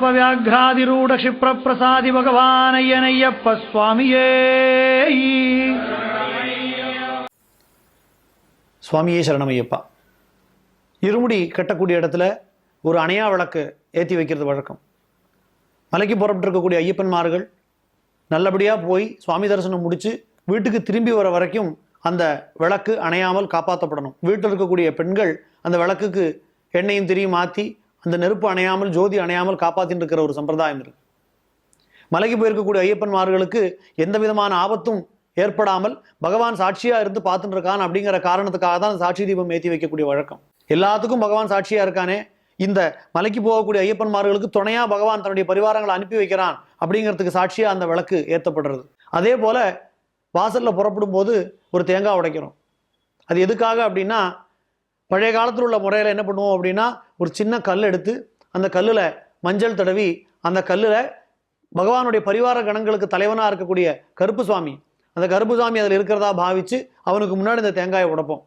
கஜாபவியாகிராதிரூட க்ஷிப்ரப்பிரசாதி பகவானையனையப்ப சுவாமியே சுவாமியே சரணமையப்பா இருமுடி கட்டக்கூடிய இடத்துல ஒரு அணையா விளக்கு ஏற்றி வைக்கிறது வழக்கம். மலைக்கு புறப்பட்டு இருக்கக்கூடிய ஐயப்பன்மார்கள் நல்லபடியாக போய் சுவாமி தரிசனம் முடித்து வீட்டுக்கு திரும்பி வர வரைக்கும் அந்த விளக்கு அணையாமல் காப்பாற்றப்படணும் வீட்டில் இருக்கக்கூடிய பெண்கள் அந்த விளக்குக்கு எண்ணெயும் திரியும் மாற்றி அந்த நெருப்பு அணையாமல் ஜோதி அணையாமல் காப்பாற்றின்னு இருக்கிற ஒரு சம்பிரதாயம் இருக்கு. மலைக்கு போயிருக்கக்கூடிய ஐயப்பன்மார்களுக்கு எந்த விதமான ஆபத்தும் ஏற்படாமல் பகவான் சாட்சியாக இருந்து பார்த்துட்டு இருக்கான் அப்படிங்கிற காரணத்துக்காக தான் சாட்சி தீபம் ஏற்றி வைக்கக்கூடிய வழக்கம். எல்லாத்துக்கும் பகவான் சாட்சியாக இருக்கானே இந்த மலைக்கு போகக்கூடிய ஐயப்பன்மார்களுக்கு துணையாக பகவான் தன்னுடைய பரிவாரங்களை அனுப்பி வைக்கிறான் அப்படிங்கிறதுக்கு சாட்சியாக அந்த விளக்கு ஏற்றப்படுறது அதே போல் வாசலில் புறப்படும் போது ஒரு தேங்காய் உடைக்கிறோம். அது எதுக்காக அப்படின்னா பழைய காலத்தில் உள்ள முறையில் என்ன பண்ணுவோம் அப்படின்னா ஒரு சின்ன கல் எடுத்து அந்த கல்லில் மஞ்சள் தடவி அந்த கல்லில் பகவானுடைய பரிவார கணங்களுக்கு தலைவனாக இருக்கக்கூடிய கருப்பு சுவாமி. அந்த கருப்பு சுவாமி அதில் இருக்கிறதா பாவிச்சு அவனுக்கு முன்னாடி இந்த தேங்காயை உடைப்போம்.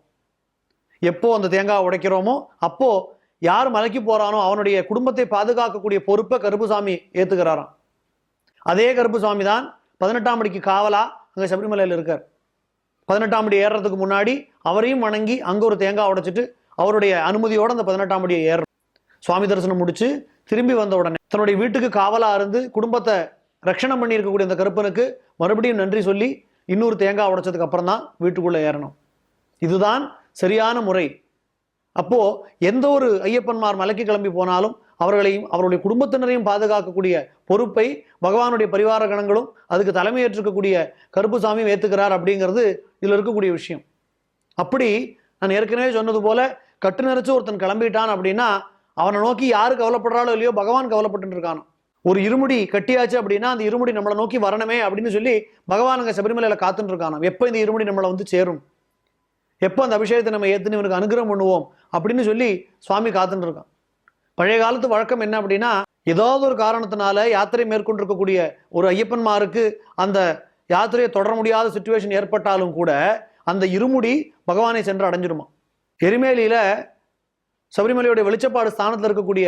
எப்போ அந்த தேங்காய் உடைக்கிறோமோ அப்போது யார் மலைக்கு போகிறானோ அவனுடைய குடும்பத்தை பாதுகாக்கக்கூடிய பொறுப்பை கருப்புசாமி ஏற்றுக்கிறாராம் அதே கருப்புசாமி தான் பதினெட்டாம் படிக்கு காவலா அங்கே சபரிமலையில் இருக்கார். பதினெட்டாம் படி ஏறுறதுக்கு முன்னாடி அவரையும் வணங்கி அங்கே ஒரு தேங்காய் உடைச்சிட்டு அவருடைய அனுமதியோட அந்த பதினெட்டாம் படியை ஏறணும். சுவாமி தரிசனம் முடிச்சு திரும்பி வந்த உடனே தன்னுடைய வீட்டுக்கு காவலாக இருந்து குடும்பத்தை ரட்சணம் பண்ணியிருக்கக்கூடிய அந்த கருப்பனுக்கு மறுபடியும் நன்றி சொல்லி இன்னொரு தேங்காய் உடைச்சதுக்கு அப்புறம் தான் வீட்டுக்குள்ளே ஏறணும். இதுதான் சரியான முறை. அப்போ எந்த ஒரு ஐயப்பன்மார் மலைக்கு கிளம்பி போனாலும் அவர்களையும் அவருடைய குடும்பத்தினரையும் பாதுகாக்கக்கூடிய பொறுப்பை பகவானுடைய பரிவார கணங்களும் அதுக்கு தலைமையேற்றிருக்கக்கூடிய கருப்புசாமியும் ஏத்துக்கிறார் அப்படிங்கிறது இதுல இருக்கக்கூடிய விஷயம். அப்படி நான் ஏற்கனவே சொன்னது போல கட்டு நெரிச்சு ஒருத்தன் கிளம்பிட்டான் அப்படின்னா அவனை நோக்கி யாரு கவலைப்படுறாளோ இல்லையோ பகவான் கவலைப்பட்டு இருக்கானோ? ஒரு இருமுடி கட்டியாச்சு அப்படின்னா அந்த இருமுடி நம்மளை நோக்கி வரணுமே அப்படின்னு சொல்லி பகவான் அங்கே சபரிமலையில காத்துட்டு இருக்கானோ? எப்போ இந்த இருமுடி நம்மளை வந்து சேரும்? எப்போ அந்த அபிஷேகத்தை நம்ம ஏத்துன்னு இவனுக்கு அனுகிரகம் பண்ணுவோம்? அப்படின்னு சொல்லி சுவாமி காத்துட்டு இருக்கான். பழைய காலத்து வழக்கம் என்ன அப்படின்னா ஏதாவது ஒரு காரணத்தினால யாத்திரை மேற்கொண்டிருக்கக்கூடிய ஒரு ஐயப்பன்மாருக்கு அந்த யாத்திரையை தொடர முடியாத சுச்சுவேஷன் ஏற்பட்டாலும் கூட அந்த இருமுடி பகவானை சென்று அடைஞ்சிருமா எரிமேலியில் சபரிமலையுடைய வெளிச்சப்பாடு ஸ்தானத்தில் இருக்கக்கூடிய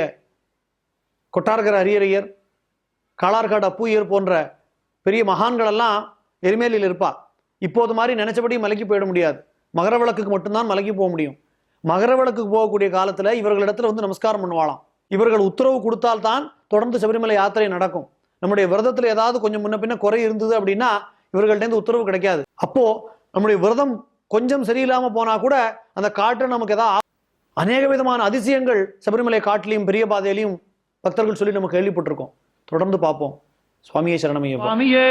கொட்டார்கர் அரியரையர் காளார்காடு அப்பூயர் போன்ற பெரிய மகான்களெல்லாம் எரிமேலியில் இருப்பா. இப்போது மாதிரி நினைச்சபடி மலைக்கு போயிட முடியாது. மகர விளக்குக்கு மட்டும்தான் மலைக்கு போக முடியும். மகர விளக்குக்கு போகக்கூடிய காலத்தில் இவர்களிடத்துல வந்து நமஸ்காரம் பண்ணுவாளாம். இவர்கள் உத்தரவு கொடுத்தால்தான் தொடர்ந்து சபரிமலை யாத்திரை நடக்கும். நம்முடைய விரதத்தில் ஏதாவது கொஞ்சம் முன்ன பின்ன குறை இருந்தது அப்படின்னா இவர்கள்ட்டேருந்து உத்தரவு கிடைக்காது. அப்போது நம்முடைய விரதம் கொஞ்சம் சரியில்லாமல் போனா கூட அந்த காட்டு நமக்கு ஏதாவது அநேக விதமான அதிசயங்கள் சபரிமலை காட்டிலையும் பெரிய பாதையிலையும் பக்தர்கள் சொல்லி நம்ம கேள்விப்பட்டிருக்கோம். தொடர்ந்து பார்ப்போம். சுவாமியே சரணமையே சுவாமியே